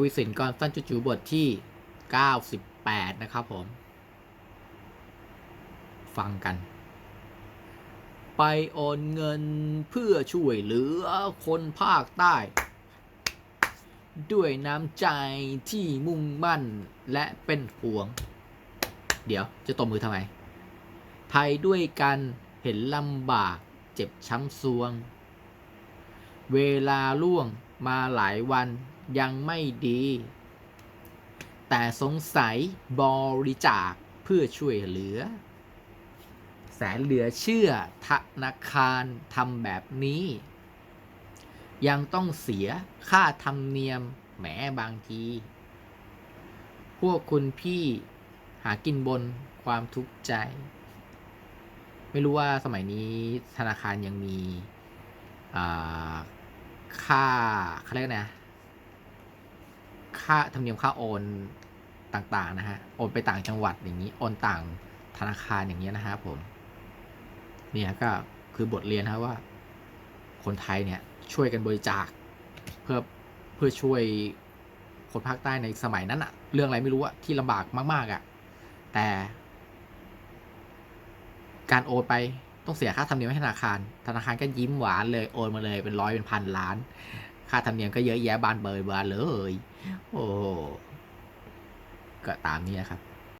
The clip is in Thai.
วีสินกรสั้นจุจูบทที่ 98 นะครับผม ฟังกัน ไปโอนเงินเพื่อช่วยเหลือคนภาคใต้ ด้วยน้ำใจที่มุ่งมั่นและเป็นห่วง เดี๋ยวจะตบมือทำไม ไทยด้วยกันเห็นลำบากเจ็บช้ำซวง เวลาล่วงมาหลายวันยังไม่ดี แต่สงสัยบริจาคเพื่อช่วยเหลือ แสนเหลือเชื่อธนาคารทำแบบนี้ ยังต้องเสียค่าธรรมเนียมแหมบางที พวกคุณพี่หากินบนความทุกข์ใจ ไม่รู้ว่าสมัยนี้ธนาคารยังมีอ่า ค่าเขาเรียกนะค่าธรรมเนียมค่าโอนต่างๆนะฮะ โอนไปต่างจังหวัดอย่างนี้ โอนต่างธนาคารอย่างเงี้นะฮะผม เนี่ยก็คือบทเรียนนะครับว่า คนไทยเนี่ยช่วยกันบริจาคเพื่อเพื่อช่วยคนภาคใต้ในสมัยนั้นอะเรื่องอะไรไม่รู้อะที่ลำบากมาก ๆอะแต่ การโอนไป ต้องเสียค่าธรรมเนียมให้ธนาคาร ธนาคารก็ยิ้มหวานเลยโอนมาเลยเป็นร้อยเป็นพันล้าน ค่าธรรมเนียมก็เยอะแยะบานเบยบานเลย โอ้โหก็ตามนี้นะครับ